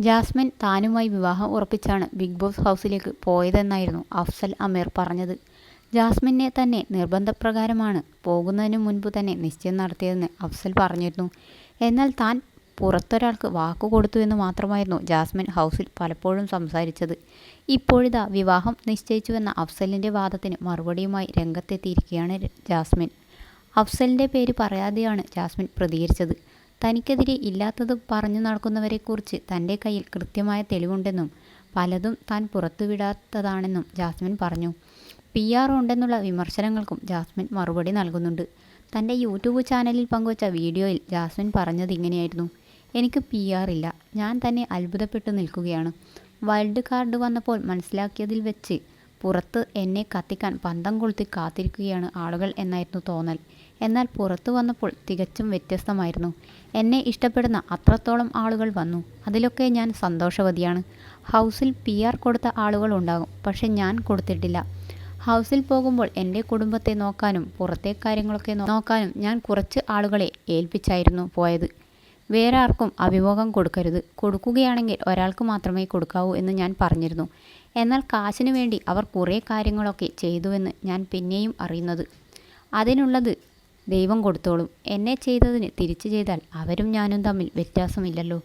Jasmine താനുമായി വിവാഹം ഉറപ്പിച്ചാണ് big boss ഹൗസിലേക്ക് പോയതെന്നായിരുന്നു അഫ്സൽ അമീർ പറഞ്ഞത്. ജാസ്മിനെ തന്നെ നിർബന്ധപ്രകാരമാണ് പോകുന്നതിന് മുൻപ് തന്നെ നിശ്ചയം നടത്തിയതെന്ന് അഫ്സൽ പറഞ്ഞിരുന്നു. എന്നാൽ താൻ പുറത്തൊരാൾക്ക് വാക്കു കൊടുത്തു എന്ന് മാത്രമായിരുന്നു ജാസ്മിൻ ഹൗസിൽ പലപ്പോഴും സംസാരിച്ചത്. ഇപ്പോഴിതാ വിവാഹം നിശ്ചയിച്ചുവെന്ന അഫ്സലിന്റെ വാദത്തിന് മറുപടിയുമായി രംഗത്തെത്തിയിരിക്കുകയാണ് ജാസ്മിൻ. അഫ്സലിന്റെ പേര് പറയാതെയാണ് ജാസ്മിൻ പ്രതികരിച്ചത്. തനിക്കെതിരെ ഇല്ലാത്തത് പറഞ്ഞു നടക്കുന്നവരെക്കുറിച്ച് തന്റെ കയ്യിൽ കൃത്യമായ തെളിവുണ്ടെന്നും പലതും താൻ പുറത്തുവിടാത്തതാണെന്നും ജാസ്മിൻ പറഞ്ഞു. പി ആർ ഉണ്ടെന്നുള്ള വിമർശനങ്ങൾക്കും ജാസ്മിൻ മറുപടി നൽകുന്നുണ്ട്. തന്റെ യൂട്യൂബ് ചാനലിൽ പങ്കുവച്ച വീഡിയോയിൽ ജാസ്മിൻ പറഞ്ഞത് ഇങ്ങനെയായിരുന്നു. എനിക്ക് പി ആർ ഇല്ല. ഞാൻ തന്നെ അത്ഭുതപ്പെട്ടു നിൽക്കുകയാണ്. വൈൽഡ് കാർഡ് വന്നപ്പോൾ മനസ്സിലാക്കിയതിൽ വെച്ച് പുറത്ത് എന്നെ കത്തിക്കാൻ പന്തം കൊളുത്തി കാത്തിരിക്കുകയാണ് ആളുകൾ എന്നായിരുന്നു തോന്നൽ. എന്നാൽ പുറത്തു വന്നപ്പോൾ തികച്ചും വ്യത്യസ്തമായിരുന്നു. എന്നെ ഇഷ്ടപ്പെടുന്ന അത്രത്തോളം ആളുകൾ വന്നു. അതിലൊക്കെ ഞാൻ സന്തോഷവതിയാണ്. ഹൗസിൽ പി ആർ കൊടുത്ത ആളുകൾ ഉണ്ടാകും പക്ഷെ ഞാൻ കൊടുത്തിട്ടില്ല. ഹൗസിൽ പോകുമ്പോൾ എന്റെ കുടുംബത്തെ നോക്കാനും പുറത്തെ കാര്യങ്ങളൊക്കെ നോക്കാനും ഞാൻ കുറച്ച് ആളുകളെ ഏൽപ്പിച്ചായിരുന്നു പോയത്. വേറെ ആർക്കും അഭിമുഖം കൊടുക്കരുത്. കൊടുക്കുകയാണെങ്കിൽ ഒരാൾക്ക് മാത്രമേ കൊടുക്കാവൂ എന്ന് ഞാൻ പറഞ്ഞിരുന്നു. എന്നാൽ കാശിനു വേണ്ടി അവർ കുറേ കാര്യങ്ങളൊക്കെ ചെയ്തുവെന്ന് ഞാൻ പിന്നെയും അറിയുന്നത്. അതിനുള്ളത് ദൈവം കൊടുത്തോളും. എന്നെ ചെയ്തതിന് തിരിച്ചു ചെയ്താൽ അവരും ഞാനും തമ്മിൽ വ്യത്യാസമില്ലല്ലോ.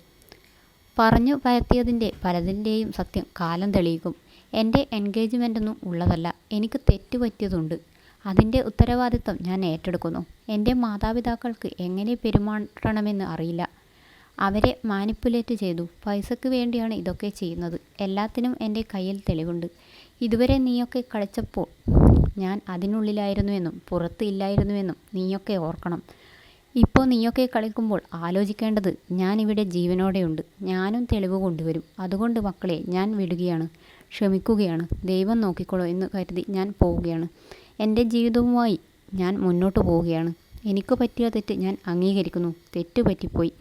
പറഞ്ഞു പരത്തിയതിന്റെ പലതിന്റെയും സത്യം കാലം തെളിയിക്കും. എന്റെ എൻഗേജ്മെന്റൊന്നും ഉള്ളതല്ല. എനിക്ക് തെറ്റുപറ്റിയതുണ്ട് അതിന്റെ ഉത്തരവാദിത്വം ഞാൻ ഏറ്റെടുക്കുന്നു. എന്റെ മാതാപിതാക്കൾക്ക് എങ്ങനെ പെരുമാറണമെന്ന് അറിയില്ല. അവരെ മാനിപ്പുലേറ്റ് ചെയ്തു. പൈസയ്ക്ക് വേണ്ടിയാണ് ഇതൊക്കെ ചെയ്യുന്നത്. എല്ലാത്തിനും എന്റെ കയ്യിൽ തെളിവുണ്ട്. ഇതുവരെ നീയൊക്കെ കളിച്ചപ്പോൾ ഞാൻ അതിനുള്ളിലായിരുന്നുവെന്നും പുറത്ത് ഇല്ലായിരുന്നുവെന്നും നീയൊക്കെ ഓർക്കണം. ഇപ്പോൾ നീയൊക്കെ കളിക്കുമ്പോൾ ആലോചിക്കേണ്ടത് ഞാൻ ഇവിടെ ജീവനോടെയുണ്ട്. ഞാനും തെളിവ് കൊണ്ടുവരും. അതുകൊണ്ട് മക്കളെ ഞാൻ വിടുകയാണ്. ക്ഷമിക്കുകയാണ്. ദൈവം നോക്കിക്കോളൂ എന്ന് കരുതി ഞാൻ പോവുകയാണ്. എന്റെ ജീവിതവുമായി ഞാൻ മുന്നോട്ട് പോവുകയാണ്. എനിക്ക് പറ്റിയ തെറ്റ് ഞാൻ അംഗീകരിക്കുന്നു. തെറ്റ് പറ്റിപ്പോയി.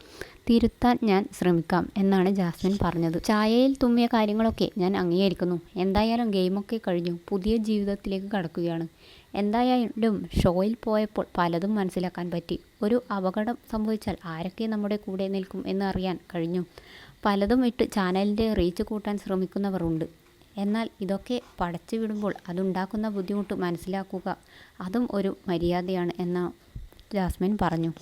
തിരുത്താൻ ഞാൻ ശ്രമിക്കാം എന്നാണ് ജാസ്മിൻ പറഞ്ഞത്. ചായയിൽ തുമ്മിയ കാര്യങ്ങളൊക്കെ ഞാൻ അംഗീകരിക്കുന്നു. എന്തായാലും ഗെയിമൊക്കെ കഴിഞ്ഞു. പുതിയ ജീവിതത്തിലേക്ക് കടക്കുകയാണ്. എന്തായാലും ഷോയിൽ പോയപ്പോൾ പലതും മനസ്സിലാക്കാൻ പറ്റി. ഒരു അപകടം സംഭവിച്ചാൽ ആരൊക്കെ നമ്മുടെ കൂടെ നിൽക്കും എന്ന് അറിയാൻ കഴിഞ്ഞു. പലതും ഇട്ട് ചാനലിന്റെ റീച്ച് കൂട്ടാൻ ശ്രമിക്കുന്നവർ ഉണ്ട് എന്നാൽ ഇതൊക്കെ പടച്ചു വിടുമ്പോൾ അതുണ്ടാക്കുന്ന ബുദ്ധിമുട്ട് മനസ്സിലാക്കുക. അതും ഒരു മര്യാദയാണ് എന്ന് ജാസ്മിൻ പറഞ്ഞു.